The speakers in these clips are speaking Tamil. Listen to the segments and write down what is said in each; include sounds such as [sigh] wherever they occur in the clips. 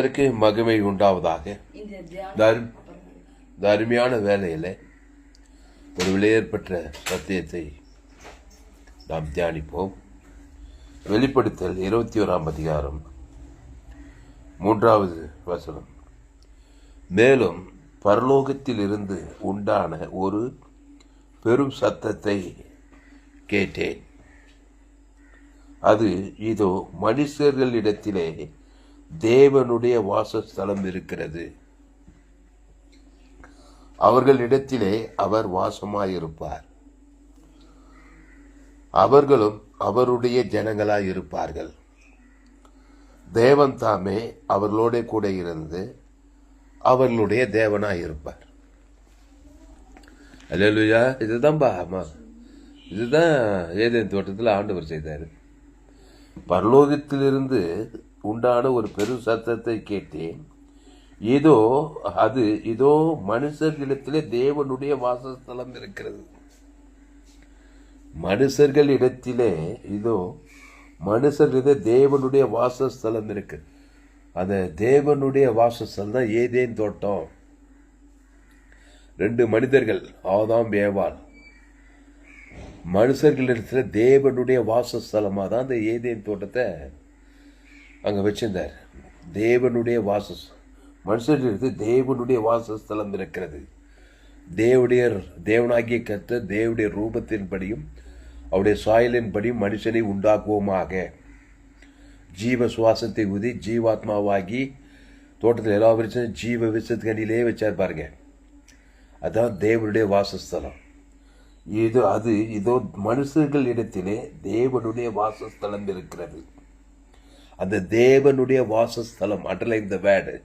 கர்த்தருக்கு மகிமை உண்டாவதாக. இந்த அருமையான வேலையில் ஒரு விலையேற்பட்ட சத்தியத்தை நாம் தியானிப்போம். வெளிப்படுத்தல் இருபத்தி ஓராம் அதிகாரம் மூன்றாவது வசனம். மேலும் பரலோகத்தில் இருந்து உண்டான ஒரு பெரும் சத்தத்தை கேட்டேன். அது இதோ மனுஷர்களிடத்திலே தேவனுடைய வாசஸ்தலம் இருக்கிறது. அவர்களிடத்திலே அவர் வாசமாயிருப்பார். அவர்களும் அவருடைய ஜனங்களாய் இருப்பார்கள் தேவன் தாமே அவர்களோட கூட இருந்து அவர்களுடைய தேவனாய் இருப்பார் அல்லேலூயா. இதுதான் ஆமா. இதுதான் ஏதேன் தோட்டத்தில் ஆண்டவர் செய்தார். பரலோகத்திலிருந்து உண்டான ஒரு பெரும் சத்தத்தை கேட்டேன். இதோ அது இதோ மனுஷர்களிடத்திலே தேவனுடைய வாசஸ்தலம் இருக்கிறது. மனுஷர்கள் இடத்திலே இதோ மனுஷர்களிட தேவனுடைய வாசஸ்தலம் இருக்கு. அந்த தேவனுடைய வாசஸ்தலம் தான் ஏதேன் தோட்டம். ரெண்டு மனிதர்கள் ஆதாம் ஏவாள். மனுஷர்களிடத்துல தேவனுடைய வாசஸ்தலமாக தான் அந்த ஏதேன் தோட்டத்தை அங்கே வச்சிருந்தார். தேவனுடைய வாசஸ். மனுஷருக்கு தேவனுடைய வாசஸ்தலம் இருக்கிறது தேவனுடைய தேவனாகிய கத்த தேவடைய ரூபத்தின்படியும் அவருடைய சாயலின்படியும் மனுஷனை உண்டாக்குவோமாக. ஜீவ சுவாசத்தை ஊதி ஜீவாத்மாவாகி தோட்டத்தில் எல்லா விரிச்சும் ஜீவ விசத்துக்கணிலே வச்சார் பாருங்க. அதான் தேவனுடைய வாசஸ்தலம் இது அது இதோ மனுஷர்கள் இடத்திலே தேவனுடைய வாசஸ்தலம் இருக்கிறது அந்த தேவனுடைய வாசஸ்தலம் அண்டர்லைன் த வேர்டு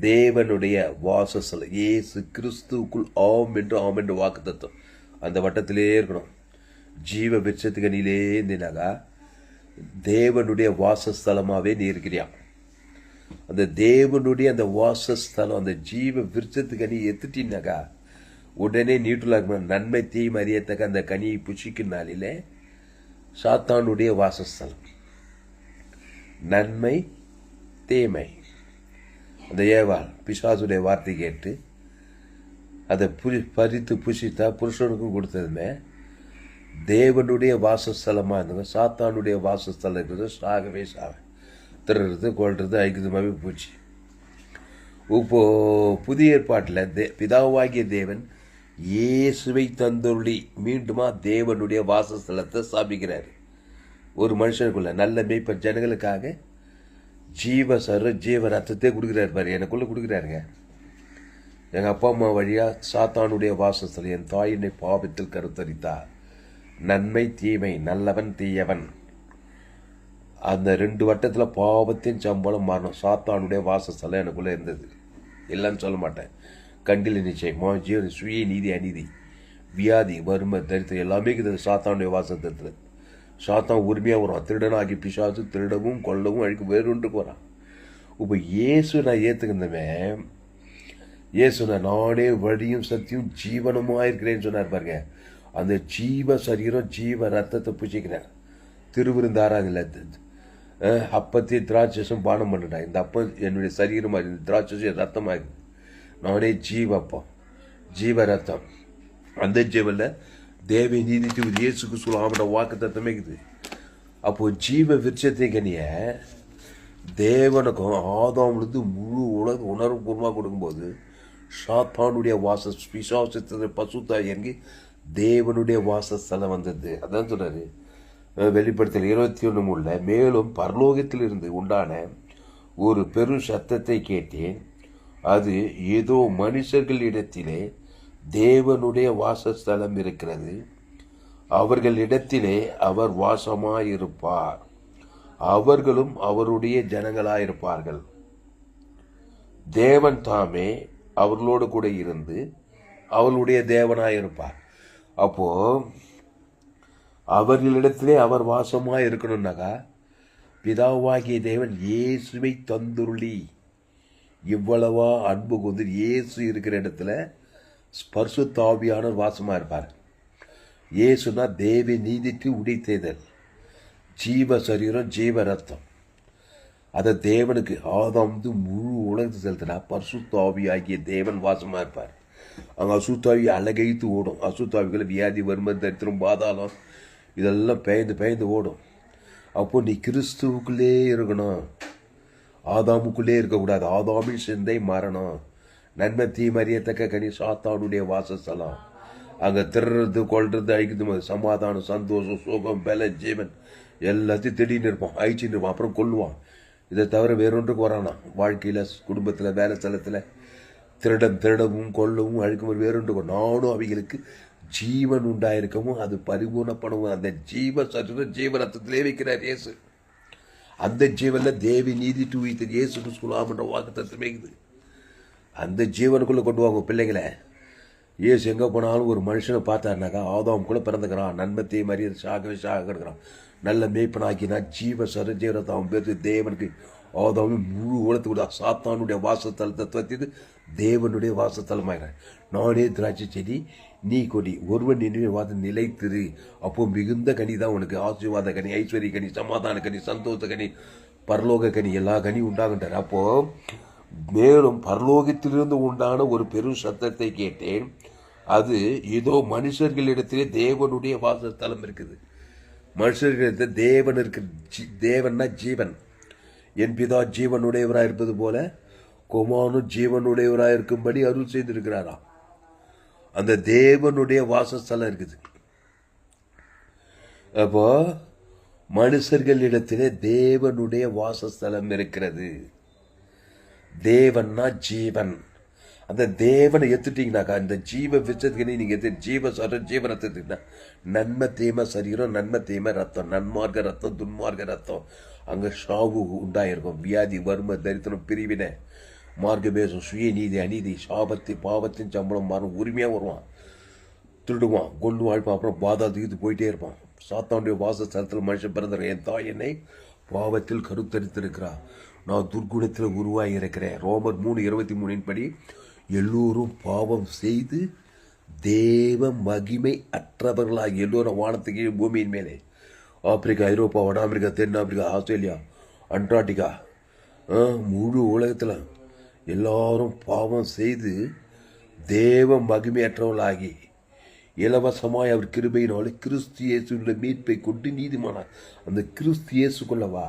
தேவனுடைய வாசஸ்தலம். ஏசு கிறிஸ்துவுக்குள் ஆம் என்று ஆம் என்று வாக்கு தத்துவம் அந்த வட்டத்திலே இருக்கணும். ஜீவ விருட்சத்துக்கணிலே இருந்தினாக்கா தேவனுடைய வாசஸ்தலமாகவே நீ இருக்கிறியா? அந்த தேவனுடைய அந்த வாசஸ்தலம் அந்த ஜீவ விருட்சத்துக்கணி எத்துட்டினாக்கா உடனே நியூட்ரலாக நன்மை தீ அறியத்தக்க அந்த கனியை புச்சிக்கும் நாளிலே சாத்தானுடைய வாசஸ்தலம். நன்மை தீமை. அந்த ஏவாள் பிசாசுடைய வார்த்தை கேட்டு அதை புரி பறித்து புசித்தா புருஷனுக்கும் கொடுத்ததுமே தேவனுடைய வாசஸ்தலமாக இருந்தது சாத்தானுடைய வாசஸ்தலம் இருக்கிறது சாகவே சாக. திருடுறது ஐக்கியது மாதிரி போச்சு. இப்போ புதிய ஏற்பாட்டில் தே பிதாவாகிய தேவன் இயேசுவை தந்தொருளி மீண்டுமா தேவனுடைய வாசஸ்தலத்தை ஸ்தாபிக்கிறார். ஒரு மனுஷனுக்குள்ள நல்ல மேய்ப்பர் ஜனங்களுக்காக ஜீவ சர ஜீவ ரத்தத்தை கொடுக்குறாரு பாரு எனக்குள்ள கொடுக்குறாருங்க. எங்கள் அப்பா அம்மா வழியாக சாத்தானுடைய வாசத்தில் என் தாயினை பாவத்தில் கருத்தரித்தா நன்மை தீமை நல்லவன் தீயவன். அந்த ரெண்டு வட்டத்தில் பாவத்தின் சம்பளம் மாறணும். சாத்தானுடைய வாசஸ்தலம் எனக்குள்ளே இருந்தது. இல்லைன்னு சொல்ல மாட்டேன். கண்டில நிச்சயம் ஜீவன் சுய நீதி அநீதி வியாதி வறுமை தரித்திரம் எல்லாமே இருக்குது சாத்தானுடைய வாசத்தத்தில் சாத்தான் உரிமையாக வரும். திருடனாகி பிசாசு திருடவும் கொல்லவும் அழிக்க வேறுண்டு போகிறான் இப்போ இயேசு நான் ஏற்றுக்கின்றமே இயேசு நான் நானே வழியும் சத்தியும் ஜீவனமாக இருக்கிறேன்னு சொன்னார் பாருங்க. அந்த ஜீவ சரீரம் ஜீவ ரத்தத்தை பூச்சிக்கிறார் திருவிருந்தாராதில்ல அப்பத்தி திராட்சசம் பானம் பண்ணிட்டேன் இந்த அப்பம் என்னுடைய சரீரமாக இந்த திராட்சசம் ரத்தமாக இருக்குது நானே ஜீவப்பம் ஜீவ ரத்தம். அந்த ஜீவனில் தேவி நீதி இயேசுக்கு சொல்லாமட வாக்கு தத்தமைக்குது அப்போது அப்போ ஜீவ விருட்சத்தை கனிய தேவனுக்கும் ஆதாமிலிருந்து முழு உலக உணர்வுபூர்வமாக கொடுக்கும்போது சாத்தானுடைய வாச பிசாசத்தை பசுத்தா இறங்கி தேவனுடைய வாசஸ்தலம் வந்தது. அதான் சொல்கிறாரு வெளிப்படுத்தல் இருபத்தி ஒன்று உள்ள மேலும் பரலோகத்தில் இருந்து உண்டான ஒரு பெரும் சத்தத்தை கேட்டேன். அது ஏதோ மனுஷர்களிடத்திலே தேவனுடைய வாசஸ்தலம் இருக்கிறது. அவர்களிடத்திலே அவர் வாசமாயிருப்பார். அவர்களும் அவருடைய ஜனங்களாயிருப்பார்கள். தேவன் தாமே அவர்களோடு கூட இருந்து அவர்களுடைய தேவனாயிருப்பார். அப்போ அவர்களிடத்திலே அவர் வாசமாக இருக்கணும்னாக்கா பிதாவாகிய தேவன் இயேசுவை தந்துருளி. இவ்வளவா அன்பு கொண்டு இயேசு இருக்கிற இடத்துல ஸ்பர்சு தாவியானவர் வாசமாக இருப்பார். இயேசுனா தேவி நீதிக்கு உடைத்தேதல் ஜீவ சரீரம் ஜீவ ரத்தம். அதை தேவனுக்கு ஆதாம் வந்து முழு உலகத்தை செலுத்தினா பர்சுத்தாவி ஆகிய தேவன் வாசமாக இருப்பார். அங்கே அசுத்தாவி அழகைத்து ஓடும். அசுத்தாவிகளை வியாதி வறுமை தரித்திரம் பாதாளம் இதெல்லாம் பெயர்ந்து பெயர்ந்து ஓடும். அப்போ நீ கிறிஸ்துவுக்குள்ளே இருக்கணும். ஆதாமுக்குள்ளே இருக்கக்கூடாது. ஆதாமின் சிந்தை மரணம் நன்மை தீமறியத்தக்க கனி சாத்தானுடைய வாசஸ்தலம். அங்க திருறது கொள்றது அழிக்கிறது சமாதானம் சந்தோஷம் சுகம் பல ஜீவன் எல்லாத்தையும் திடீர்னு இருப்பான். அழிச்சுன்னு இருப்பான். அப்புறம் கொல்லுவான். இதை தவிர வேறொன்றுக்கு வரானா? வாழ்க்கையில குடும்பத்துல வேலை ஸ்தலத்துல திருடம் திருடவும் கொல்லவும் அழிக்கும் வேறொன்று நானும் அவைகளுக்கு ஜீவன் உண்டாயிருக்கவும் அது பரிபூர்ணப்படவும் அந்த ஜீவ சற்று ஜீவரத்திலே வைக்கிறார் இயேசு. அந்த ஜீவன்ல தேவி நீதி டூ இயேசு கிறிஸ்துலாம் வாக்கு தத்துவம் வைக்குது அந்த ஜீவனுக்குள்ளே கொண்டு வாங்க பிள்ளைகளை. ஏசு எங்கே போனாலும் ஒரு மனுஷனை பார்த்தாருனாக்கா கூட பிறந்துக்கிறான். நன்மத்தை மரியாதை சாகவே சாக இருக்கிறான். நல்ல மேய்ப்பனாக்கினா ஜீவ சரஜீவரத்தை அவன் பேருக்கு தேவனுக்கு ஆதாமும் முழு உலகத்துக்குள்ள சாத்தானுடைய வாசத்தலத்தை துவத்திட்டு தேவனுடைய வாசத்தலமாகிறான் நானே திராட்சை செடி நீ கொடி ஒருவன் நினைவே வாத நிலைத்திரு. அப்போ மிகுந்த கனி தான் உனக்கு. ஆசீர்வாத கனி ஐஸ்வர்ய கனி சமாதான கனி சந்தோஷ கனி பரலோக கனி எல்லா கனி உண்டாகின்றார் அப்போது மேலும் பரலோகத்திலிருந்து உண்டான ஒரு பெரும் சத்தத்தை கேட்டேன். அது இதோ மனுஷர்களிடத்திலே தேவனுடைய வாசஸ்தலம் இருக்குது. மனுஷர்களிடத்தில் தேவன் இருக்கு ஜீ- தேவன்னா ஜீவன். என் பிதா ஜீவனுடையவராக இருப்பது போல குமானும் ஜீவனுடையவராக இருக்கும்படி அருள் செய்திருக்கிறாராம். அந்த தேவனுடைய வாசஸ்தலம் இருக்குது. அப்போ மனுஷர்களிடத்திலே தேவனுடைய வாசஸ்தலம் இருக்கிறது. தேவன்னா ஜீவன். அந்த தேவனை எடுத்துட்டீங்கனாக்கா இந்த ஜீவ விச்சத்துக்கு நீங்க எடுத்து ஜீவ சொல்ற ஜீவ ரத்தத்துக்குன்னா நன்மை தீமை சரீரம் நன்மை தீமை ரத்தம் நன்மார்க்க ரத்தம் துன்மார்க்க ரத்தம். அங்க சாவு உண்டாயிருக்கும். வியாதி வறுமை தரித்திரம் பிரிவினை. மார்க்கபேசம் சுயநீதி அநீதி சாபத்து பாவத்தின் சம்பளம் மாறும். உரிமையா வருவான். திருடுவான். கொண்டு வாழ்ப்பான் அப்புறம் பாதா பாதாளத்துக்கு போயிட்டே இருப்பான். சாத்தானுடைய வாசஸ்தலத்தில் மனுஷன் பிறந்தார் என் தாய் என்னை பாவத்தில் கருத்தரித்திருக்கிறார். நான் துர்க்குணத்தில் உருவாகி இருக்கிறேன். ரோமர் மூணு இருபத்தி மூணின் படி எல்லோரும் பாவம் செய்து தேவ மகிமை அற்றவர்களாகி எல்லோரும் வானத்துக்கு பூமியின் மேலே. ஆப்பிரிக்கா ஐரோப்பா வட அமெரிக்கா தென் ஆப்பிரிக்கா ஆஸ்திரேலியா அண்டார்டிகா ஆ, முழு உலகத்தில் எல்லாரும் பாவம் செய்து தேவ மகிமையற்றவர்களாகி இலவசமாய் அவர் கிருபையினாலே கிறிஸ்து இயேசுள்ள மீட்பை கொண்டு நீதிமானார். அந்த கிறிஸ்து இயேசுக்குள்ளவா?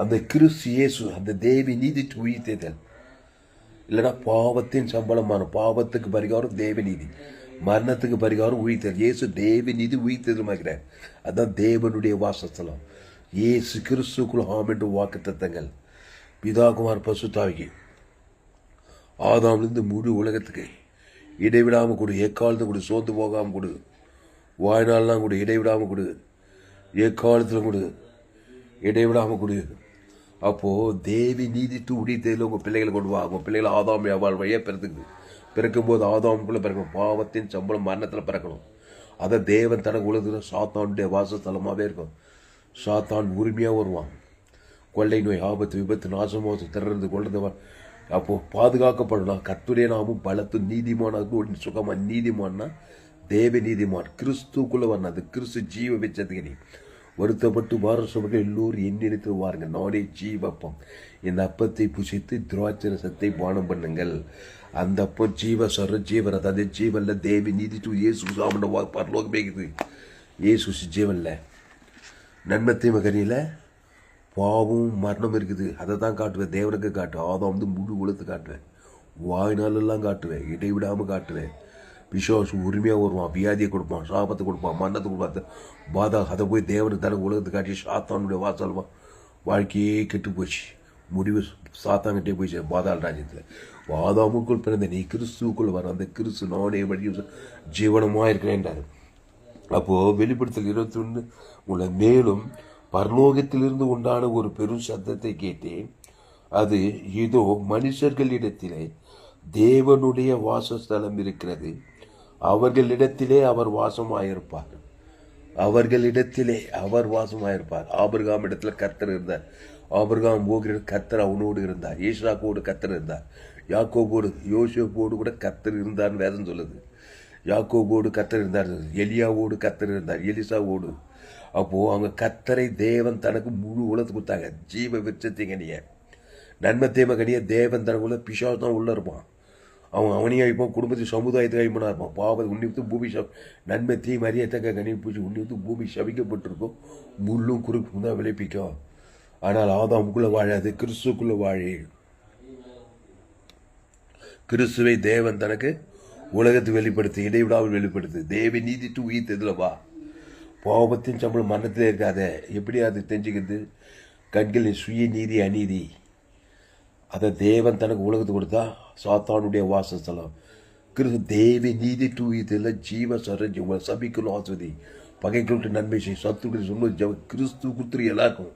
அந்த கிறிஸ்து இயேசு அந்த தேவி நீதி உயிர்த்தேதல் இல்லைனா பாவத்தின் சம்பளமான பாவத்துக்கு பரிகாரம் தேவ நீதி. மரணத்துக்கு பரிகாரம் உயிர்த்தல். இயேசு தேவ நீதி உயிர்த்ததுமாகிறார் அதுதான் தேவனுடைய வாசஸ்தலம். இயேசு கிறிஸ்துக்குள் ஆம் என்று வாக்கு தத்தங்கள். பிதாகுமார் பசுத்தாவிக்கு ஆதாம்லேருந்து முழு உலகத்துக்கு இடைவிடாமல் கொடு எக்காலத்தை கொடு சோர்ந்து போகாமல் கொடு. வாழ்நாள்லாம் கொடு இடைவிடாமல் கொடு. எக்காலத்தில் கொடு இடைவிடாமல் கொடு. அப்போது தேவி நீதி தூடி தேதியில் உங்கள் பிள்ளைகளை கொண்டு வா. உங்கள் பிள்ளைகளை ஆதாம் வியாபாரம் வழியாக பிறந்துக்குது. பிறக்கும்போது ஆதாமுக்குள்ளே பிறக்கணும். பாவத்தின் சம்பளம் மரணத்தில் பிறக்கணும். அதை தேவன் தனக்கு உலகத்தில் சாத்தானுடைய வாசஸ்தலமாகவே இருக்கும். சாத்தான் உரிமையாக வருவான். கொள்ளை நோய் ஆபத்து விபத்து நாசமோசம் திறந்து கொள்றது அப்போது பாதுகாக்கப்படலாம் கத்துடைய நாமும் பலத்து நீதிமானாக சுகமாக நீதிமான்னா தேவ நீதிமான் கிறிஸ்துக்குள்ளே வரணும் அது கிறிஸ்து ஜீவ வச்சதுக்கு நீ. வருத்தப்பட்டு வாரசவர்கள் எல்லோரும் என் வாருங்கள் நானே ஜீவப்பம். இந்த அப்பத்தை புசித்து திராட்சை ரசத்தை பானம் பண்ணுங்கள். அந்த அப்பம் ஜீவ சர ஜீவரத் அது ஜீவன்ல தேவி நீதி தூ இயேசு சாமண்ட பரலோகமேக்குது பரலோகம் மேகுது இயேசு ஜீவன்ல நன்மத்தை மகனியில் பாவம் மரணம் இருக்குது. அதை தான் காட்டுவேன். தேவனுக்கு காட்டுவேன். ஆதம் வந்து முழு உலகத்தை காட்டுவேன். வாய்நாளெல்லாம் காட்டுவேன். இடைவிடாமல் காட்டுவேன். விசுவாசம் உரிமையாக வருவான் வியாதியை கொடுப்பான் சாபத்தை கொடுப்பான் மரணத்தை கொடுப்பான். பாதா அதை போய் தேவனை தன உலகத்தை காட்டி சாத்தானுடைய வாசல்வான் வாழ்க்கையே கெட்டு போச்சு. முடிவு சாத்தாங்கிட்டே போயிடுச்சு பாதாள் ராஜ்யத்தில். வாதாமுக்குள் பிறந்த நீ கிறிஸ்துவுக்குள் வர அந்த கிறிஸ்து நானே வழியும் ஜீவனமாக இருக்கிறேன்றாரு அப்போது வெளிப்படுத்தல் இருபத்தி ஒன்று உள்ள மேலும் பரலோகத்திலிருந்து உண்டான ஒரு பெரும் சத்தத்தை கேட்டேன். அது இதோ மனுஷர்களிடத்திலே தேவனுடைய வாசஸ்தலம் இருக்கிறது. அவர்களிடத்திலே அவர் வாசமாயிருப்பார். அவர்களிடத்திலே அவர் வாசமாயிருப்பார். ஆபிரகாம் இடத்துல கர்த்தர் இருந்தார். ஆபிரகாம் போகிற கர்த்தர் அவனோடு இருந்தார். ஈஸ்ராக்கோடு கர்த்தர் இருந்தார். யாக்கோபோடு யோசியோபோடு கூட கர்த்தர் இருந்தார்னு வேதம் சொல்லுது. யாக்கோபோடு கர்த்தர் இருந்தார். எலியாவோடு கர்த்தர் இருந்தார். எலிசாவோடு. அப்போ அவங்க கத்தரை தேவன் தனக்கு முழு உலகத்து கொடுத்தாங்க. ஜீவ விருட்சத்தை கனிய நன்மை தீமை கனிய தேவன் தனக்குள்ள பிசாஸ் தான் உள்ள இருப்பான். அவன் அவனையும் அழிப்பான் குடும்பத்தில் சமுதாயத்தை அழிப்பனா இருப்பான் பாவத்தை உன்னித்து பூமி சப் நன்மை தீ மரியத்தக்க கனி பூச்சி உன்னித்து பூமி சபிக்கப்பட்டிருக்கும் முள்ளும் குறுக்கும் தான் விளைப்பிக்கும் ஆனால் ஆதாமுக்குள்ளே வாழாது கிறிஸ்துக்குள்ளே வாழே. கிறிஸ்துவை தேவன் தனக்கு உலகத்தை வெளிப்படுத்தி இடைவிடாமல் வெளிப்படுத்து. தேவி நீதிட்டு உயிர் உயிர்த்ததுல பாவத்தின் சம்பளம் மரணத்திலே இருக்காத. எப்படி அது தெரிஞ்சுக்கிறது? கண்களின் சுய நீதி அநீதி. அதை தேவன் தனக்கு உலகத்தை கொடுத்தா சாத்தானுடைய வாசஸ்தலம். கிறிஸ்து தேவி நீதி டு இதில் ஜீவ சரஞ்சி உங்களை சபிக்கணும் ஆஸ்வதி பகைகளுக்கு நன்மை செய்யும் சத்துக்கள் சொல்லும் கிறிஸ்து குத்துரு எல்லாருக்கும்.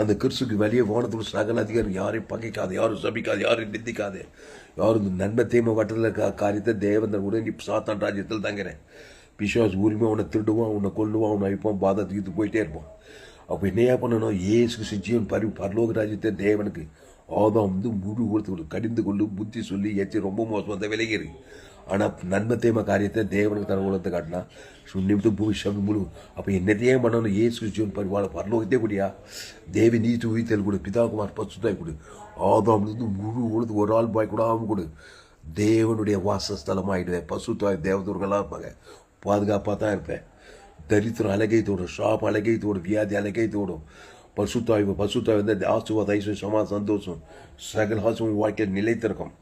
அந்த கிறிஸ்துக்கு வெளியே வானத்தோட சகல அதிகாரம் யாரையும் பகைக்காது யாரும் சபிக்காது யாரும் நிந்திக்காது. யாரும் இந்த நன்மை தீமை வட்டத்தில் கா காரியத்தை தேவன் உடனே சாத்தான் ராஜ்யத்தில் தங்குறேன். பிசாஸ் உரிமை அவனை திருடுவான் அவனை கொல்லுவான் அவனை அழிப்பான் பாதத்துக்கு தூக்கிட்டு போயிட்டே இருப்பான். அப்போ என்னையா பண்ணணும்? ஏசு சிஜியன் ஜீவன் பரி பரலோக ராஜ்யத்தை தேவனுக்கு ஆதாம் வந்து முழு கொடுத்து கடிந்து கொண்டு புத்தி சொல்லி ஏற்றி ரொம்ப மோசமாக தான் விலகிரு. ஆனால் நன்மை காரியத்தை தேவனுக்கு தன உலகத்தை காட்டினா சுண்ணிமித்து பூமி சபி முழு. அப்போ என்னத்தையே பண்ணணும்? ஏசு ஜீவன் பரிவாள பரலோகத்தே கூடியா? தேவி நீத்து உயிர்த்தல் கொடு பிதாகுமார் பசுத்தாய் கொடு. ஆதாம் வந்து முழு உலகத்துக்கு ஒரு ஆள் பாய் கூட ஆகும் கொடு. தேவனுடைய வாசஸ்தலமாயிடுவேன் பசுத்தாய் தேவதூர்களாக இருப்பாங்க பாதுகாப்பாக தான் இருப்பேன். தரித்திரம் அழகை தோடும் ஷாப் அழகை தோடும் வியாதி அழகை தோடும். பசுத்தாய்வு பசுத்தாய் வந்து ஆசுவாத ஐஸ்வர்யம் சமா சந்தோஷம் சகல் ஹாசும் வாழ்க்கையில் நிலைத்திருக்கும்.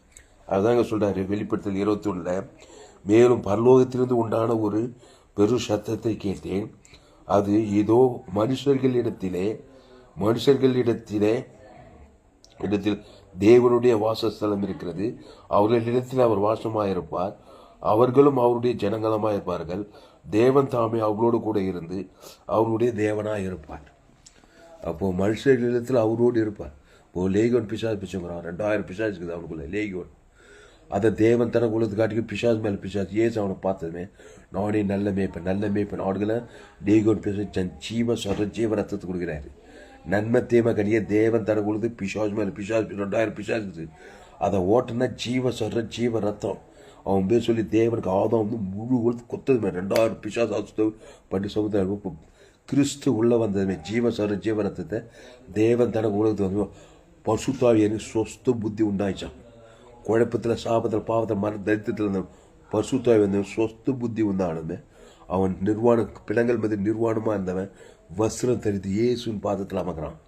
அதுதாங்க சொல்கிறாரு வெளிப்படுத்தல் இருபத்தி ஒன்றில் மேலும் பரலோகத்திலிருந்து உண்டான ஒரு பெரு சத்தத்தை கேட்டேன். அது ஏதோ மனுஷர்களிடத்திலே மனுஷர்களிடத்திலே இடத்தில் தேவனுடைய வாசஸ்தலம் இருக்கிறது. அவர்களிடத்தில் அவர் வாசமாயிருப்பார். அவர்களும் அவருடைய ஜனங்களமாக இருப்பார்கள் தேவன் தாமே அவர்களோடு கூட இருந்து அவருடைய தேவனாக இருப்பார் அப்போது அப்போ இல்லத்தில் அவரோடு இருப்பார். இப்போது லேகோன் பிசாஸ் பிச்சுங்கிறான். ரெண்டாயிரம் பிசாஸ் இருக்குது அவனுக்குள்ளே லேகோன் அதை தேவன் தனக்கு உள்ளது காட்டிக்கு பிசாஸ் மேலே பிசாஸ் ஏசு அவனை பார்த்ததுமே நானே நல்ல மேய்ப்பன் நல்ல மேய்ப்பன். அவர்களை லேகோன் பிசாஸ் தன் ஜீவ சொல்ற ஜீவ ரத்தத்தை கொடுக்குறாரு. நன்மை தீமை கனிய தேவன் தனக்கு உள்ளது பிசாஸ் மேலே பிசாஸ் ரெண்டாயிரம் பிசாஸ் இருக்குது. அதை ஓட்டுனா ஜீவ சொல்ற ஜீவ ரத்தம். அவன் பேர் சொல்லி தேவனுக்கு ஆதம் வந்து முழு உலகத்து குத்ததுமே. ரெண்டாயிரம் பிசாஸ் ஆசுத்த பண்ணி சமுதாயம் கிறிஸ்து உள்ளே வந்ததுமே ஜீவ சொல்ற தேவன் தனக்கு உலகத்து வந்து பசுத்தாவி எனக்கு சொஸ்த புத்தி உண்டாயிச்சான். குழப்பத்தில் சாபத்தில் பாவத்தில் மர தரித்திரத்தில் இருந்த பசுத்தாவி வந்து சொஸ்த புத்தி உண்டானது. அவன் நிர்வாணம் பிணங்கள் மதி நிர்வாணமாக இருந்தவன் வஸ்திரம் தரித்து இயேசுவின் பாதத்தில் அமர்கிறான்.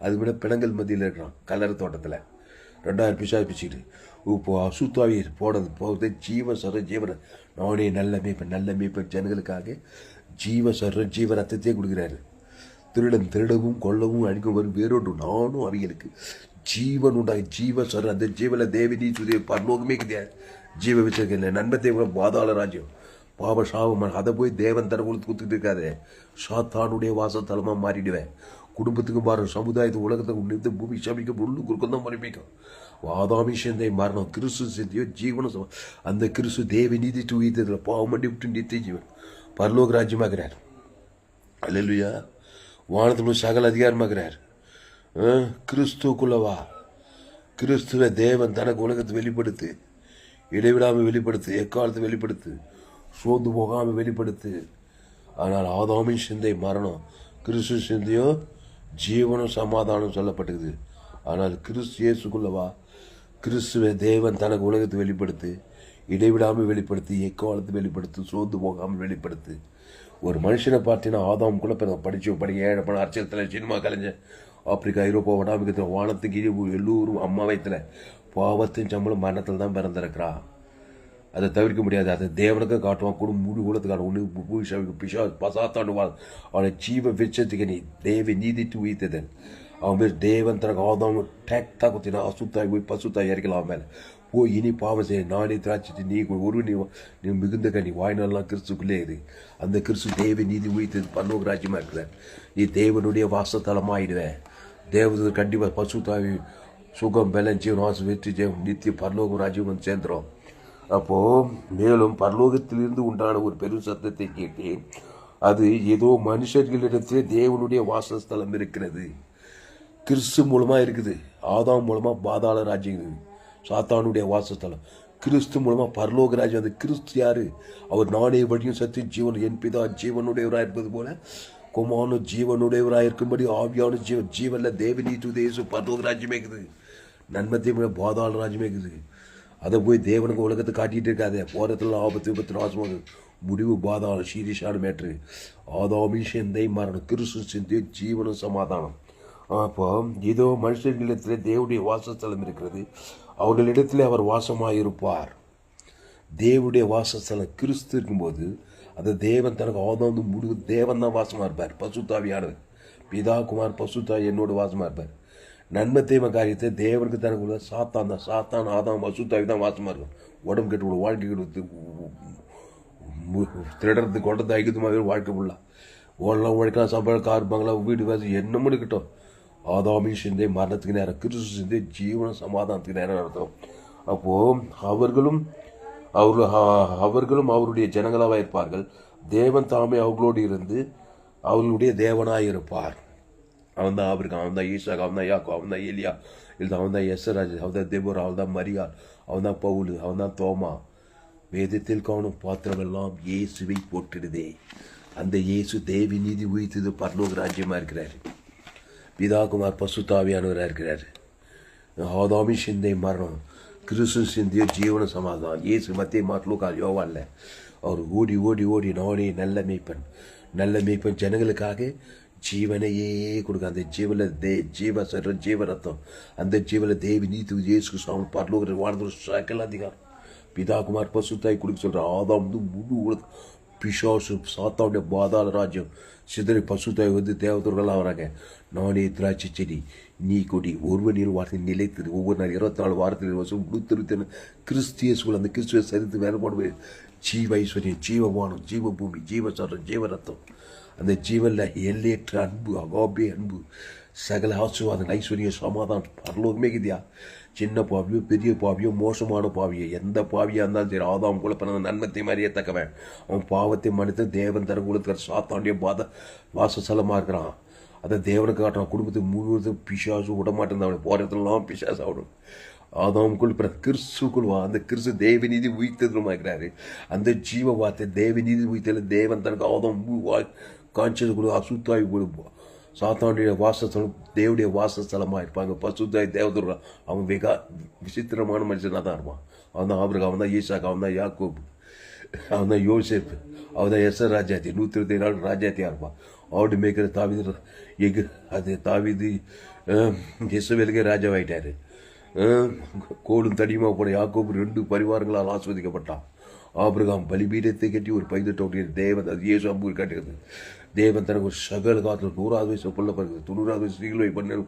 அது விட பிணங்கள் மதியில் இருக்கிறான் கலர் தோட்டத்தில். ரெண்டாயிரம் பிசா பிச்சுக்கிட்டு இப்போ அசுத்தாவி போனது போகிறது ஜீவ சர ஜீவன நானே நல்ல மேய்ப்பன் நல்ல மேய்ப்பன் ஜனங்களுக்காக ஜீவ சர ஜீவ ரத்தத்தையே கொடுக்குறாரு. திருடன் திருடவும் கொல்லவும் அழிக்கும் வரும். வேறொன்று நானும் அவைகளுக்கு ஜீவன் உண்டாகி ஜீவ சர அந்த ஜீவன தேவினி சுதே பரலோகமே கிடையாது. ஜீவ வச்சிருக்கேன் நன்மை பாதாள ராஜ்யம். பாவ சாபம் அதை போய் தேவன் தர கொடுத்து கொடுத்துட்டு இருக்காரு சாத்தானுடைய வாசத்தலமாக மாறிடுவேன். குடும்பத்துக்கு மாறும். சமுதாயத்து உலகத்துக்கு நிறுத்த பூமி சபிக்க உள்ளு குறுக்கம் தான் மறைப்பிக்கும் வாதாமி சிந்தை மரணம். கிறிஸ்து சிந்தியோ ஜீவனம் சம- அந்த கிறிஸ்து தேவி நீதி தூயத்தில் பாவம் பண்ணி விட்டு நித்திய ஜீவன் பரலோக ராஜ்யமாகிறார். அல்லா வானத்தில் சகல அதிகாரமாகிறார். கிறிஸ்துக்குள்ளவா? கிறிஸ்துவ தேவன் தனக்கு உலகத்தை வெளிப்படுத்து. இடைவிடாமல் வெளிப்படுத்து எக்காலத்தை வெளிப்படுத்து சோர்ந்து போகாமல் வெளிப்படுத்து. ஆனால் ஆதாமின் சிந்தை மரணம் கிறிஸ்து சிந்தையோ ஜீவனும் சமாதானம் சொல்லப்பட்டது. ஆனால் கிறிஸ்து இயேசுக்குள்ளவா? கிறிஸ்துவ தேவன் தனக்கு உலகத்தை வெளிப்படுத்து. இடைவிடாமல் வெளிப்படுத்தி எக்காலத்து வெளிப்படுத்து சோர்ந்து போகாமல் வெளிப்படுத்து. ஒரு மனுஷனை பார்த்தீங்கன்னா ஆதாம் கூட இப்போ நான் படித்து படிக்க ஏழை பணம் அரசியலத்தில் சினிமா கலைஞர் ஆப்பிரிக்கா ஐரோப்பா வடாமிக்கத்தில் வானத்துக்கு இழிவு எல்லோரும் அம்மா வயத்தில் பாவத்தின் சம்பளம் மரணத்தில் தான் பிறந்திருக்கிறா. அதை தவிர்க்க முடியாது. அதை தேவனுக்கு காட்டுவான். கூட முழு உலகத்துக்கான ஒன்று பூஷாவுக்கு பிஷா பசாத்தாண்டுவான் அவனை ஜீவ விச்சத்துக்கு நீ தேவி நீதிட்டு உயிர்த்ததன் அவன் பேர் தேவன். தனக்கு ஆதாம் டேக்டா குத்தினா அசுத்தாய் போய் பசுத்தாய் இறக்கலாம் மேலே. ஓ இனி பாவம் செய்ய நானே திராட்சை நீ ஒரு நீ நீ மிகுந்த கனி. வாய்நாள்லாம் கிறிஸ்துக்குள்ளே இரு அந்த கிறிஸ்து தேவ நீதி உயிர்த்தது பன்னோக்கு ராஜ்யமாக இருக்கிற நீ தேவனுடைய வாசத்தலமாயிடுவேன் தேவதூர் கண்டிப்பாக பசுத்தாவி சுகம் பலன் ஜீவன் வாசம் வெற்றி ஜெயம் நித்திய பரலோக ராஜ்யம் வந்து சேர்ந்துடும் அப்போது மேலும் பரலோகத்திலிருந்து உண்டான ஒரு பெரும் சத்தத்தை கேட்டேன். அது ஏதோ மனுஷர்களிடத்திலே தேவனுடைய வாசஸ்தலம் இருக்கிறது. கிறிஸ்து மூலமாக இருக்குது. ஆதாம் மூலமாக பாதாள ராஜ்யம் இருக்குது. சாத்தானுடைய வாசஸ்தலம். கிறிஸ்து மூலமாக பரலோக ராஜ்யம் அது கிறிஸ்து யார்? அவர் நானே வழியும் சத்திய ஜீவன் என் பிதா ஜீவனுடையவராக இருப்பது போல குமான ஜீவனுடையவராக இருக்கும்படி ஆவியான ஜீவன் ஜீவன்ல தேவனி துதேசு பரலோக ராஜ்யமே இருக்குது. நன்மத்தையும் பாதாள ராஜ்யமே இருக்குது. அதை போய் தேவனுக்கு உலகத்தை காட்டிகிட்டு இருக்காதே. போறதுல ஆபத்து விபத்து நாசமாக முடிவு பாதாள சீரிஷான மேட்ரு. ஆதாமி சிந்தை மரணம் கிறிஸ்து சிந்தை ஜீவனும் சமாதானம். அப்போ இதோ மனுஷர்களிடத்திலே தேவனுடைய வாசஸ்தலம் இருக்கிறது. அவர்களிடத்தில் அவர் வாசமாக இருப்பார் தேவனுடைய வாசஸ்தலம் கிறிஸ்து இருக்கும்போது அந்த தேவன் தனக்கு ஆதாந்து முழு தேவன் தான் வாசமாக இருப்பார். பசுத்தாவியானவர். பிதா குமார் பசுத்தா என்னோட வாசமாக இருப்பார். நன்மை தேவ காரியத்தை தேவனுக்கு தனக்கு உள்ள சாத்தான் தான். சாத்தான் ஆதாம் பசுத்தாவி தான் வாசமாக இருக்கும். உடம்பு கெட்டு விடும் வாழ்க்கை கெடுத்து திருடுறது கொண்டது ஐக்கியமாக வாழ்க்கை ஃபுல்லாக ஓடலாம் உழைக்கலாம் சம்பளம் கார் பங்களா வீடு வாசி என்னமோ இருக்கட்டும் ஆதாமி சிந்தை மரணத்துக்கு நேரம் கிறிஸ்து சிந்தை ஜீவன சமாதானத்துக்கு நேரம் நடத்தும். அப்போது அவர்களும் அவர்கள் அவர்களும் அவருடைய ஜனங்களாக இருப்பார்கள். தேவன் தாமே அவர்களோடு இருந்து அவர்களுடைய தேவனாய் இருப்பார். அவன் தான் அவருக்கு அவன் தான் ஈஷாக் அவன் தான் யாக்கோ அவன் தான் ஏலியா இல்லை அவன் தான் எஸ்ராஜ் அவன் தான் தேபோர் அவன் தான் மரியாள் அவன் தான் பவுல் அவன் தான் தோமா. வேதத்தில் காணும் பாத்திரமெல்லாம் இயேசுவை போட்டுடுதே அந்த இயேசு தேவி நீதி உயிர்த்தது பரலோக ராஜ்யமாக இருக்கிறார். பிதாகுமார் பசுத்தாவியானவராக இருக்கிறார். ஆதாமி சிந்தை மரணம் கிறிஸ்து சிந்திய ஜீவன சமாதானம் இயேசு மத்திய மாட்டலூக்கால் யோவான்ல. அவர் ஓடி ஓடி ஓடி நானே நல்ல மேய்ப்பன். நல்ல மேய்ப்பன் ஜனங்களுக்காக ஜீவனையே கொடுக்க அந்த ஜீவல தே ஜீவ சர ஜீவரத்தம் அந்த ஜீவல தேவி நீத்து இயேசு சுவாமி பரலோக வாழ்ந்த சகல அதிகாரம். பிதாகுமார் பசுத்தாய் கொடுக்க சொல்ற ஆதாம் வந்து முழு பிஷாசு பிசாசு சாத்தாவுடைய பாதாள ராஜ்யம். சிதறி பசுத்தாய் வந்து தேவதூர்களாக வராங்க. நானே திராட்சை செடி நீ கொடி. ஒருவனில் வார்த்தை நிலைத்தது ஒவ்வொரு நாள் இருபத்தி நாலு வாரத்தில் வருஷம் முழுத்திருத்தி கிறிஸ்திய சூழல் அந்த கிறிஸ்துவ சரித்து வேறுபாடு ஜீவ ஐஸ்வர்யம் ஜீவமானம் ஜீவ பூமி ஜீவ ஜீவ ரத்தம் அந்த ஜீவனில் எல்லையற்ற அன்பு அகாபே அன்பு. சகல ஆசுவாதம் ஐஸ்வர்யம் சமாதானம் பரலோகமே கிதியா. சின்ன பாவியோ பெரிய பாவியோ மோசமான பாவியோ எந்த பாவியாக இருந்தாலும் சரி ஆதாம் கூட பிறந்த நன்மத்தை மாதிரியே தக்கவன். அவன் பாவத்தை மனித தேவன் தர கொடுத்துக்கிற சாத்தாண்டிய பாத வாசஸ்தலமாக இருக்கிறான். அதை தேவனுக்கு காட்டுறான் குடும்பத்துக்கு முழுவதும் பிசாசு விடமாட்டேன் அவனை. போகிறதுலாம் பிசாசு ஆகணும் ஆதாமுக்குள் பிற கிறிஸ்துக்குள் வா. அந்த கிறிஸ்து தேவநீதி உயிர்த்ததுமா இருக்கிறாரு. அந்த ஜீவ வார்த்தை தேவநீதி உயிர்த்தல தேவன் தனக்கு ஆதாம் காய்ச்சது கொடு அசுத்தாய் கொடு சாத்தானுடைய வாசஸ்தலம் தேவடைய வாசஸ்தலமாக இருப்பாங்க. பசுத்தாய் தேவதுரா அவன் மிக விசித்திரமான மனுஷனாக தான் இருப்பான். அவன் தான் அவருக்கு அவன் தான் ஈசாக் அவன் தான் யாக்கூப் அவன் தான் யோசேப் அவன் தான் எஸ்ஆர் ராஜாத்தி நூற்றி இருபத்தி நாலு ராஜாத்தியாக இருப்பான். ஆடு மேய்க்கிற தாவிது எகு அது தாவிது இசுவேலுக்கே ராஜாவாயிட்டார். கோடும் தடியுமா போன யாக்கோபு ரெண்டு பரிவாரங்களால் ஆஸ்வதிக்கப்பட்டான். ஆபிரகாம் பலிபீடத்தை கட்டி ஒரு பைதட்டோட்டிய தேவன் அது இயேசு அம்பூர் காட்டுகிறது. தேவன் தனக்கு ஒரு சகல காலத்தில் நூறாவது வயசு புள்ள பிறகு தொண்ணூறாவது வயசு சிலுவை பண்ண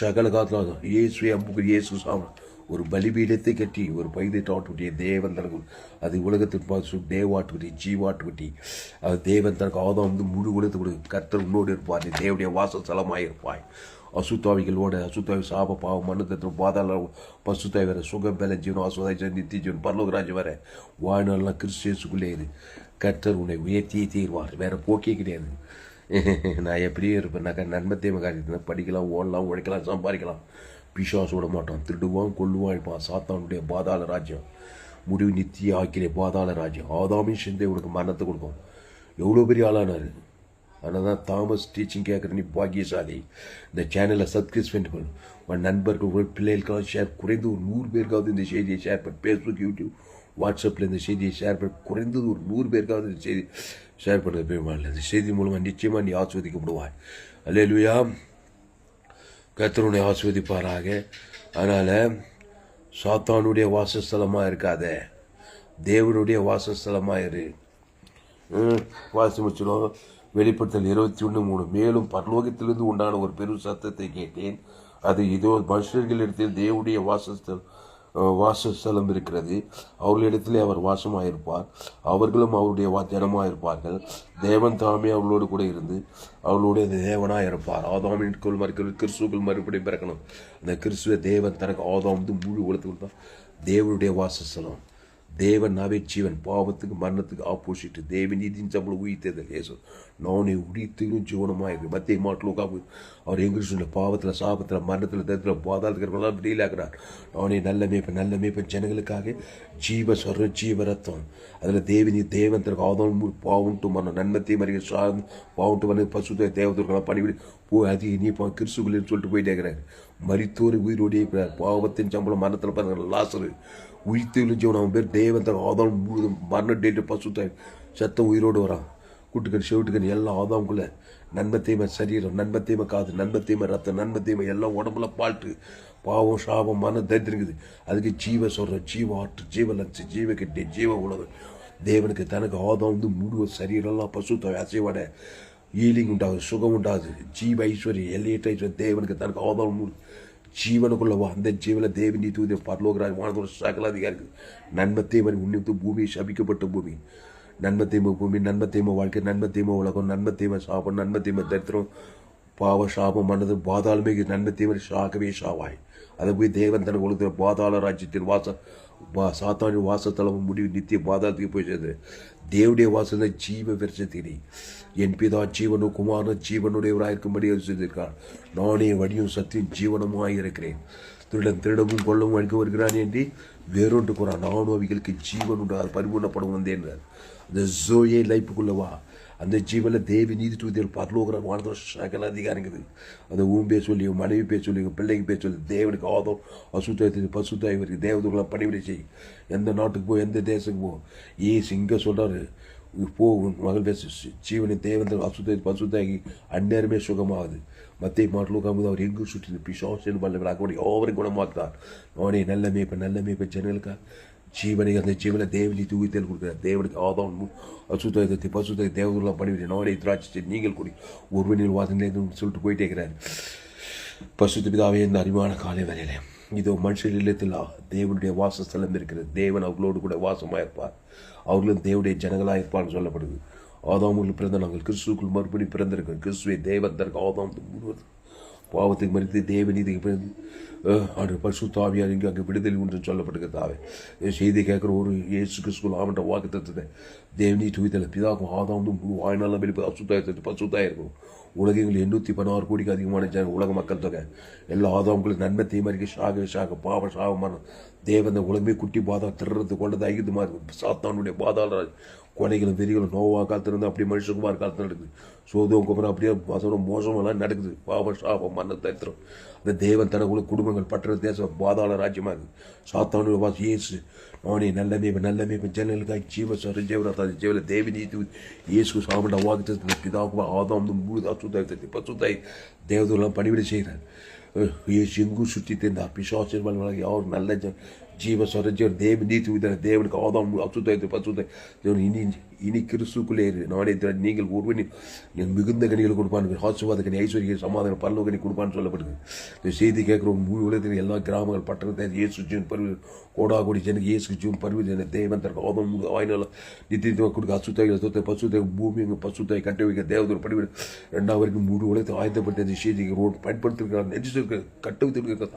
சகல காலத்தில் இயேசுவை அம்புக்கு இயேசு சாமி. ஒரு பலிபீடத்தை கட்டி ஒரு பைதட்டாட்டுடைய தேவன் தனக்கு அது உலகத்தின் பாசு தேவாட்டுக்குட்டி ஜீவாட்டுக்குட்டி. அது தேவன் தனக்கு ஆதம் வந்து முழு உலகத்துக்கு கர்த்தர் உன்னோடு இருப்பார். நீ தேவனுடைய வாசஸ்தலமாக இருப்பாய் அசுத்தாவிகளோட அசுத்தாவி சாப பாவம் மண்ணு தத்துவம் பாதாள பசுத்தாய் வர சுகம் பல ஜீவனம் ஆசுவாய் நித்திய ஜீவன் பரலோகராஜ் வர வாழ்நாள்லாம் கிறிஸ்டியஸுக்குள்ளே இரு. கர்த்தர் உன்னை உயர்த்தியே தீர்வார். வேறு போக்கே கிடையாது. [laughs] நான் எப்படியே இருப்பேன். நன்மத்தேம காரியத்தில் படிக்கலாம் ஓடலாம் உழைக்கலாம் சம்பாதிக்கலாம். பிசாசு விட மாட்டான். திருடுவான் கொள்ளுவான் இருப்பான் சாத்தானுடைய பாதாள ராஜ்யம். முடிவு நித்திய ஆக்கிலே பாதாள ராஜ்யம். ஆதாமின் சிந்தை உனக்கு மரணத்தை கொடுக்கும். எவ்வளோ பெரிய ஆளானாரு? ஆனால் தான் தாமஸ் டீச்சிங் கேட்குற நீ பாக்கியசாலி இந்த சேனலை சப்ஸ்கிரைப் பண்ணிக்கணும் உன் நண்பர்கள் உங்கள் பிள்ளைகளுக்காக ஷேர் குறைந்து ஒரு நூறு பேருக்காவது இந்த செய்தியை ஷேர் பண்ணு. ஃபேஸ்புக் யூடியூப் வாட்ஸ்அப்பில் இந்த செய்தியை ஷேர் பண்ணி. குறைந்தது ஒரு நூறு பேருக்காவது இந்த செய்தி ஷேர் பண்ணுறது பெருமாள் இந்த செய்தி மூலமாக நிச்சயமாக நீ ஆஸ்வதிக்கப்படுவாய் அல்லேலூயா கர்த்தருடைய ஆஸ்வதிப்பாராக அதனால் சாத்தானுடைய வாசஸ்தலமாக இருக்காத. தேவனுடைய வாசஸ்தலமாக இரு. ம், வாசி முடிச்சிடும் வெளிப்படுத்தல் இருபத்தி ஒன்று மூணு. மேலும் பரலோகத்திலிருந்து உண்டான ஒரு பெரும் சத்தத்தை கேட்டேன். அது இதோ மனுஷர்களிடத்தில் தேவனுடைய வாசஸ்தல் வாசஸ்தலம் இருக்கிறது. அவர்களிடத்திலே அவர் வாசமாயிருப்பார். அவர்களும் அவருடைய வா ஜனமாயிருப்பார்கள். தேவன் தாமே அவர்களோடு கூட இருந்து அவளுடைய தேவனாக இருப்பார் ஆதாமின்குள் மறுக்கிறது கிறிஸ்துக்குள் மறுபடியும் பிறக்கணும். அந்த கிறிஸ்துவ தேவன் தனக்கு ஆதாம் வந்து முழு உலகத்துக்குள் தான் தேவனுடைய வாசஸ்தலம். தேவன் நாவே பாவத்துக்கு மரணத்துக்கு ஆப்போசிட் தேவன் நீதியின் சம்பளம் உயிர்த்தது ஏசு நானே உடித்தும் ஜீவனமாக இருக்கு மத்திய மாட்டில் உட்காந்து அவர் எங்களுக்கு சொன்ன பாவத்தில் சாபத்தில் மரணத்தில் தரத்தில் பாதாளத்துக்கிறவங்களாம் வெளியிலாக்குறார் நானே நல்ல மேய்ப்பன் நல்ல மேய்ப்பன் ஜனங்களுக்காக ஜீவ சொர ஜீவ ரத்தம் அதில் தேவனி தேவன் தனக்கு ஆதம் பாவுண்டு மரணம் நன்மத்தையும் மறிய சாதம் பாவுண்டு மரணம் பசுத்த தேவதற்கெல்லாம் பணிவிடு. போ அதிக நீ பா கிறிஸ்துக்குள்ளேன்னு சொல்லிட்டு போயிட்டே இருக்கிறார். மறித்தோர் உயிரோடே இருக்கிறார். பாவத்தின் சம்பளம் மரணத்தில் பாருங்க லாசரு. உயிர்த்தெழும் ஜீவன் அவன் பேர் தேவன் ஆதாம் முழுதும் மரண டேட்டு பசுத்தாய். சத்தம் உயிரோடு வரான் கூட்டுக்கன் செவிட்டுக்கன் எல்லாம் ஆதாம்குள்ள. நன்மத்தீமை சரீரம் நன்மத்தீமை காது நன்மத்தீமை ரத்தம் நன்மத்தீமை எல்லாம் உடம்புல பால்ட்டு. பாவம் சாபம் மன தரித்திருக்குது. அதுக்கு ஜீவ சொல்ற ஜீவ ஆற்று ஜீவ லட்சு ஜீவ கட்டி ஜீவ உலகம். தேவனுக்கு தனக்கு ஆதம் வந்து முழு சரீரெல்லாம் பசுத்தாய் அசைவாட. ஈலிங் உண்டாகுது சுகம் உண்டாகுது. ஜீவ ஐஸ்வர்யம் எல்லையற்ற ஐஸ்வர்யம் தேவனுக்கு தனக்கு ஆதம் முழு ஜீவனுக்குள்ள வா. அந்த ஜீவன தேவன் நீ தூதி பரலோகராஜ் வானதோட சகல அதிகாரிக்கு நன்மத்தேவன் உன்னித்து பூமி சபிக்கப்பட்ட பூமி. நன்மத்தேம பூமி நன்மத்தேம வாழ்க்கை நன்மத்தேம உலகம் நன்மத்தேம சாபம் நன்மத்தேம தரித்திரம். பாவ சாபம் மனது பாதாளமே நன்மத்தேவன் சாகவே சாவாய். அதை போய் தேவன் தனக்கு கொடுத்த பாதாள ராஜ்யத்தின் வாச வா சாத்தானி வாசத்தளவு முடிவு நித்திய பாதாத்துக்கு போய் சேர்ந்து தேவடைய வாசல ஜீவ விரசத்தினை என் பிதா ஜீவனும் குமாரன் ஜீவனுடையவராயிருக்கும்படி செய்திருக்கார் நானே வழியும் சத்தியும் ஜீவனமாக இருக்கிறேன். திருடன் திருடமும் கொள்ளவும் அழிக்க வருகிறான் என்று வேறொன்று கூறான். நானும் அவைகளுக்கு ஜீவனுடைய உண்டு பரிபூர்ணப்படும் வந்தேன் அந்த ஜோயே லைப்புக்குள்ள வா. அந்த ஜீவன தேவி நீதி தூதியில் பரலோகிற வாழ்ந்த சகல அதிகாரிக்குது அந்த ஊன் பேர் சொல்லி மனைவி பேர் சொல்லி பிள்ளைங்க பேர் சொல்லி தேவனுக்கு ஆதம் அசுத்தாயத்துக்கு பசுத்தாய் இவருக்கு தேவதுகளை பணிவிடை செய் எந்த நாட்டுக்கு போ எந்த தேசத்துக்கு போ ஏ சிங்க சொல்கிறாரு போ உன் மகள் பேச ஜீவனை தேவன் அசுத்தாய் பசுத்தாகி அந்நேரமே சுகமாகுது. மத்திய மாட்டில் அவர் எங்கு சுற்றி பிசாசன் வல்லவராக அவரை குணமாக்குறார் நானே நல்ல மேய்ப்ப நல்ல மேய்ப்ப ஜனங்களுக்காக. ஜீவனை அந்த ஜீவனை தேவனி தூவித்தல் கொடுக்குற. தேவனுக்கு ஆதம் அசுத்தத்தை பசுத்தை தேவதெல்லாம் பண்ணிவிட்டு நானே திராட்சை நீங்கள் கூடி. ஒருவனில் வாதங்களே சொல்லிட்டு போயிட்டே இருக்கிறார். பசுத்த பிதாவே இந்த அறிவான காலை வேலையில இதோ மனுஷர் இல்லத்தில் தேவனுடைய வாசஸ்தலம் இருக்கிறது. தேவன் அவர்களோடு கூட வாசமாக இருப்பார் அவர்களும் தேவனுடைய ஜனங்களாக இருப்பார்னு சொல்லப்படுது. ஆதாமுக்கு பிறந்த நாங்கள் கிறிஸ்துக்குள் மறுபடி பிறந்திருக்கிறோம். கிறிஸ்துவை தேவன் தனக்கு ஆதாம் முழுவதும் பாவத்துக்கு மறித்து தேவநீதிக்கு பிறந்து ஆண்டு பசு தாவியார் இங்கே அங்கே விடுதலை உண்டு சொல்லப்பட்டிருக்கிறதாவே செய்தி கேட்குற ஒரு இயேசு கிறிஸ்துக்குள் ஆவண்ட வாக்கு தத்துவத்தை தேவனி துவித்தல பிதாக்கும் ஆதாம் வந்து முழு வாய்நாளம் வெளிப்பது அசுத்தாயத்து பசுத்தாய் இருக்கும் உலகங்கள் எண்ணூற்றி பதினாறு கோடிக்கு அதிகமான ஜன உலக மக்கள் தொகை. எல்லா ஆதாம்களும் நன்மை தீமறிக்கை சாக சாக பாவ சாகமான தேவன் உலகமே குட்டி பாதா திருறது கொண்டது ஐந்து இருக்கும் சாத்தானுடைய பாதாளராஜ் கொலைகளும் வெறிகளும் நோவாக காலத்திலிருந்து அப்படி மனுஷகுமார் காலத்தில் நடக்குது. சோதம் குமரம் அப்படியே வசனம் மோசமெல்லாம் நடக்குது. பாவ சாபம் மன்ன தரித்திரம். அந்த தேவன் தனக்குள்ள குடும்பங்கள் பற்ற தேசம் பாதாள ராஜ்யமாக இருக்குது சாத்தானு வாசி இயேசு. நானே நல்ல மேய்ப்பன் நல்ல மேய்ப்பன். ஜனங்களுக்காக ஜீவ சர ஜீவரத்தா ஜீவல தேவி நீதி இயேசு சாமண்ட வாக்கு பிதாவுக்கு ஆதாம் முழு அசுத்தாய் பசுத்தாய் தேவதெல்லாம் பணிவிட செய்கிறார். இயேசு எங்கும் சுற்றி தெரிந்தார். பிசாசின் வல்வராக யார் நல்ல ஜீவ சொரஜர் தேவ நீதி விதர் தேவனுக்கு ஆதாம் அசுத்தாயத்து பசுத்தாய் இனி இனி கிறிஸ்துக்குள்ளே நானே திறன் நீங்கள் ஒருவனின் என் மிகுந்த கனிகள் கொடுப்பான். ஆசுவாத கனி ஐஸ்வர்ய சமாதானம் பல்லவ கனி கொடுப்பான்னு சொல்லப்படுது. இந்த செய்தி கேட்குறோம் மூணு உலகத்தில் எல்லா கிராமங்கள் பட்டணத்தை இயேசு ஜீவன் பருவ கோடா கோடி ஜனக்கு இயேசு ஜீவன் பருவ ஜன தேவன் தனக்கு ஆதாம் ஆயினால நித்தியத்துவம் கொடுக்க அசுத்தாய் சொத்தை பசுத்தாய் பூமி எங்கள் பசுத்தாய் கட்ட வைக்க தேவதூர் படிவிட ரெண்டாவது வரைக்கும் முழு உலகத்தை ஆயத்தப்பட்ட இந்த செய்திக்கு ரோடு பயன்படுத்திருக்கிறார் நெஞ்சு கட்ட வைத்திருக்கிற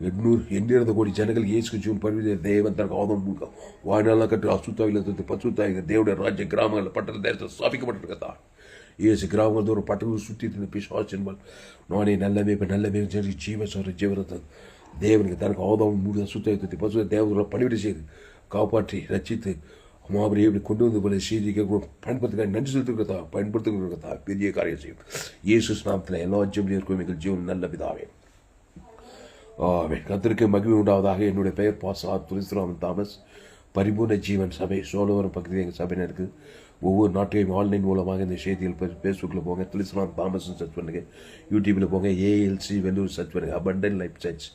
ఎన్నూరు ఎన్నిరద కోటి జనగలు ఏసుకొచ్చి పరిమిత దేవంత ఆదంగా వాయినాల కట్టు అశుతాయిలతో పశుతాయిగా దేవుడి రాజ్య గ్రామాల పట్టణ దేశ స్థాపించబడ్డారు కదా ஏசு கிராமம் தோறும் பட்டணம் சுற்றி இருந்த பிசாசின்பால் நானே நல்ல மேய்ப்பு நல்ல மேய்ப்பு சொல்லி ஜீவசோர ஜீவனத்தை தேவனுக்கு தனக்கு ஆதாவும் முடிந்த சுத்தத்தை பசு தேவர்களை பணிவிட செய்து காப்பாற்றி ரச்சித்து மாபெரும் எப்படி கொண்டு வந்து போல செய்திக்க பயன்படுத்துக்காக நன்றி செலுத்துக்கிறதா பயன்படுத்துகிறதா? பெரிய காரியம் செய்யும். இயேசு நாமத்தில் எல்லா ஜெபிலியருக்கும் எங்கள் ஜீவன் நல்ல விதாவே கத்திற்கு மகிழ்வு உண்டாவதாக. என்னுடைய பெயர் பாசா துரிசுராமன் தாமஸ். பரிபூர்ண ஜீவன் சபை சோழவரம் பக்கத்தில் எங்கள் சபையில் இருக்குது ஒவ்வொரு நாட்டையும் ஆன்லைன் மூலமாக இந்த செய்திகள் ஃபேஸ்புக்கில் போங்க. துளிஸ்ராம் தாமஸ் சர்ச் பண்ணுங்கள் யூடியூப்பில் போங்க. ஏஎல்சி வெல்லூர் சர்ச் பண்ணுங்கள் abandon life church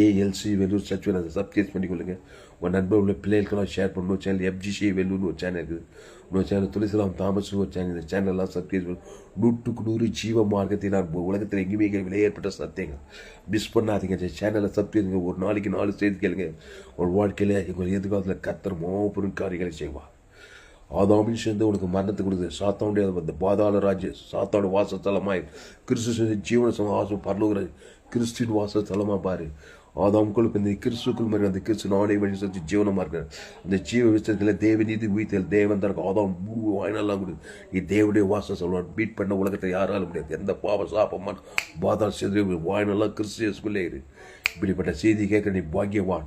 ALC Vellore church பண்ணி அதை சப்ஸ்கிரைப் பண்ணிக்கொள்ளுங்கள் உங்கள் நண்பர் உள்ள பிள்ளைகளுக்கெல்லாம் ஷேர் பண்ணணும். சேனல் எஃப்ஜிசி வெல்லூர்னு ஒரு சேனல் இருக்குது இன்னொரு சேனல் துளசிலாம் தாமஸ் சேனல். இந்த சேனல்லாம் சப்ஸ்கிரைப் நூற்றுக்கு நூறு ஜீவ மார்க்கத்தினால் உலகத்தில் எங்கேயுமே விலை ஏற்பட்ட சத்தியங்கள். மிஸ் பண்ணாதீங்க இந்த சேனலை சப்ஸ்கிரைப் ஒரு நாளைக்கு நாலு செய்தி கேளுங்க. ஒரு வாழ்க்கையில் எங்கள் எதிர்காலத்தில் கத்தர் மாபெரும் காரியங்களை செய்வார். ஆதாமில் சேர்ந்து உனக்கு மரணத்தை கொடுக்குது சாத்தாவுடைய அந்த பாதாள ராஜ்ய சாத்தாவோட வாசத்தலமாய் கிறிஸ்து ஜீவன சமாசம் பரலோகிற கிறிஸ்டின் வாசத்தலமாக பாரு. ஆதாமுக்குள் இந்த கிறிஸ்துக்குள் மாதிரி அந்த கிறிஸ்து நானே வழி செஞ்சு ஜீவனமா இருக்கிற அந்த ஜீவ விஷயத்தில் தேவ நீதி உயிர்த்தல் தேவன் தனக்கு ஆதாம் பூ வாயினெல்லாம் கொடு. நீ தேவனுடைய வாசம் சொல்லுவான் பீட் பண்ண உலகத்தை யாராலும் முடியாது. எந்த பாவ சாபமான பாதா செய்து வாயினெல்லாம் கிறிஸ்துக்குள்ளே இரு. இப்படிப்பட்ட செய்தி கேட்க நீ பாக்கியவான்.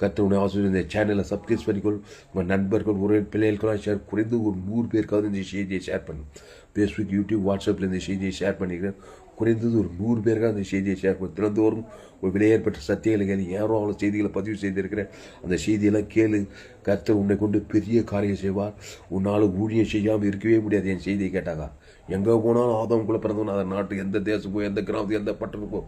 கத்தவனை ஆசிரியர் இந்த சேனலை சப்ஸ்கிரைப் பண்ணிக்கொள். உங்கள் நண்பர்கள் ஒரு பிள்ளைகளுக்கெல்லாம் ஷேர் குறைந்து ஒரு நூறு பேருக்காவது இந்த செய்தியை ஷேர் பண்ணு. ஃபேஸ்புக் யூடியூப் வாட்ஸ்அப்பில் இந்த செய்தியை ஷேர் பண்ணிக்கிறேன். குறைந்தது ஒரு நூறு பேருக்காக அந்த செய்தியை ஷேர் பண்ணி தினந்தோறும் ஒரு விலையேற்பட்ட சத்தியங்களை ஏறோ யாரோ அவ்வளோ செய்திகளை பதிவு செய்திருக்கிறேன். அந்த செய்தியெல்லாம் கேளு. கர்த்தர் உன்னை கொண்டு பெரிய காரியம் செய்வார். உன்னால் ஊழியம் செய்யாமல் இருக்கவே முடியாது என் செய்தியை கேட்டாக்கா. எங்கே போனாலும் ஆதவங்குள்ளே பிறந்தவன். அதை நாட்டு எந்த தேசம் எந்த கிராமத்துக்கு எந்த பட்டணத்துக்கோ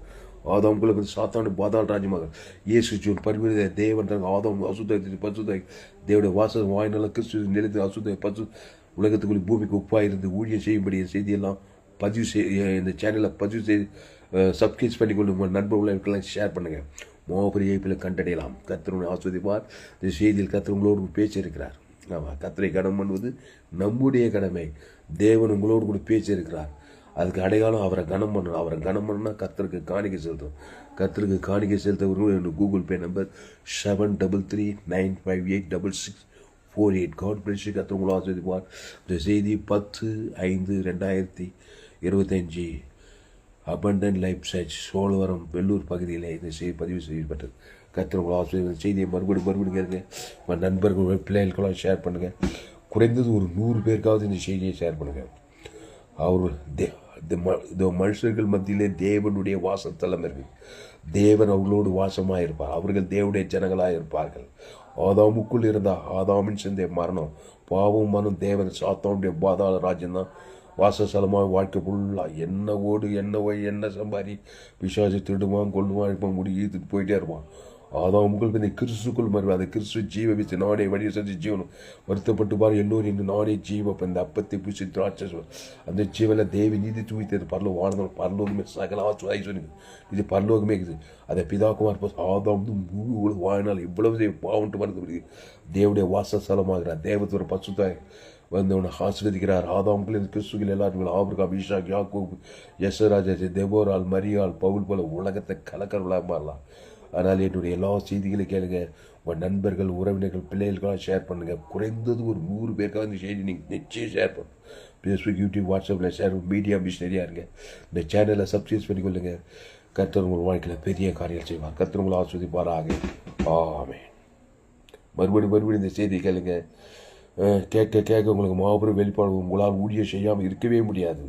ஆதாமுக்குள்ள பிறந்த சாத்தானு பாதாள் ராஜ்யமாக. இயேசு ஜூன் பரிமித தேவன் ஆதாம் அசுத்த பசுத்த தேவடைய வாசல் வாய்நாள கிறிஸ்து நிலைத்து அசுத்த பசு உலகத்துக்குள்ளே பூமிக்கு உப்பாக இருந்து ஊழியம் செய்யும்படிய செய்தியெல்லாம் பதிவு செய் இந்த சேனலை பதிவு செய்து சப்ஸ்கிரைப் பண்ணிக்கொண்டு உங்கள் நண்பர்களுக்கெல்லாம் ஷேர் பண்ணுங்கள் மோபரிய இப்பில் கண்டடையலாம். கத்திரனை ஆஸ்வதிப்பார் இந்த செய்தியில் கத்திர உங்களோடு பேசியிருக்கிறார். ஆமாம் கத்திரை கடன் பண்ணுவது நம்முடைய கடமை. தேவன் உங்களோடு கூட பேச்சிருக்கிறார் அதுக்கு அடையாளம் அவரை கனம் பண்ணணும் அவரை கனம் பண்ணா கத்தருக்கு காணிக்கை செலுத்தும் கத்தருக்கு காணிக்கை செலுத்தவர்கள் என்னோட Google Pay number seven double three nine five eight double six four eight God பிரிச்சு கத்தர் உங்களை ஆசிரியப்பார் இந்த செய்தி பத்து ஐந்து ரெண்டாயிரத்தி இருபத்தஞ்சி abandon life church Cholavaram Vellur பகுதியில் இந்த செய்தி பதிவு செய்யப்பட்டது. கத்திர ஆசிரியர் செய்தியை மறுபடியும் மறுபடியும் கேளுங்க. உங்கள் நண்பர்கள் பிள்ளைகளுக்கெல்லாம் ஷேர் பண்ணுங்கள் குறைந்தது ஒரு நூறு பேருக்காவது இந்த செய்தியை ஷேர் பண்ணுங்கள் அவர் தே இந்த ம இந்த மனுஷர்கள் மத்தியிலே தேவனுடைய வாசத்தலம் இருக்கு. தேவன் அவர்களோடு வாசமாக இருப்பார் அவர்கள் தேவனுடைய ஜனங்களாக இருப்பார்கள் ஆதாமுக்குள் இருந்த ஆதாமின் சிந்தைய மரணம். பாவம் மனம் தேவன் சாத்தானுடைய பாதாள ராஜ்யம் தான் வாசஸ்தலமாக வாழ்க்கை ஃபுல்லாக என்ன ஓடு என்ன ஒய் என்ன சம்பாதி? பிசாசு திருடுவான் கொள்ளுவான் இருப்பான் முடி ஈத்துட்டு போயிட்டே இருப்பான். ஆதாம் உங்கள் இந்த கிறிஸ்துக்குள் மறுவா அந்த கிறிஸ்து ஜீவ வித்து நானே வழி செஞ்சு ஜீவனம் வருத்தப்பட்டு பாரு. எல்லோரும் இன்னும் நானே ஜீவ இந்த அப்பத்தை பூசி திராட்சை அந்த ஜீவனில் தேவி நீதி தூய்த்தது பரலோ வாழ்ந்தோம் பரலோகமே சகல சொன்னீங்க இது பரலோகமே இருக்குது. அதை பிதாக்குமார் ஆதாம் வந்து முழு வாழ்நாள் இவ்வளவு பாவன்ட்டு மறந்து தேவடைய வாசஸ்தலமாகிறார். தேவத்தோட பசுத்தாய் வந்து உன்னை ஆசிர்வதிக்கிறார். ஆதாம்கள் கிறிஸ்துகள் எல்லாருமே ஆபிரகா ஈஷாக் யாக்கூப் யசராஜ் தேவோரால் மரியாள் பவுல் போல உலகத்தை கலக்கர்களாக மாறலாம். ஆனால் என்னுடைய எல்லா செய்திகளையும் கேளுங்க. உங்கள் நண்பர்கள் உறவினர்கள் பிள்ளைகளுக்கெல்லாம் ஷேர் பண்ணுங்கள் குறைந்தது ஒரு நூறு பேருக்காக இந்த செய்தி நீங்கள் நிச்சயம் ஷேர் பண்ணும் ஃபேஸ்புக் யூடியூப் வாட்ஸ்அப்பில் ஷேர் மீடியா மிஷினரியாக இருங்க. இந்த சேனலை சப்ஸ்கிரைப் பண்ணிக்கொள்ளுங்க. கர்த்தர் உங்கள் வாழ்க்கையில் பெரிய காரியம் செய்வார். கர்த்தர் உங்களை ஆஸ்வதிப்பாராக ஆமே மறுபடியும் மறுபடியும் இந்த செய்தி கேளுங்க. கேட்க கேட்க உங்களுக்கு மாபெரும் வெளிப்பாடு உங்களால் ஊழியம் செய்யாமல் இருக்கவே முடியாது.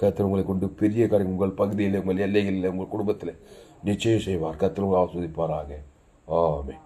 கர்த்தர் உங்களை கொண்டு பெரிய காரியம் உங்கள் பகுதியில் உங்கள் எல்லைகளில் உங்கள் குடும்பத்தில் நிச்சயம் செய்வார் கர்த்தர் உங்களை ஆஸ்வதிப்பாராக ஆமே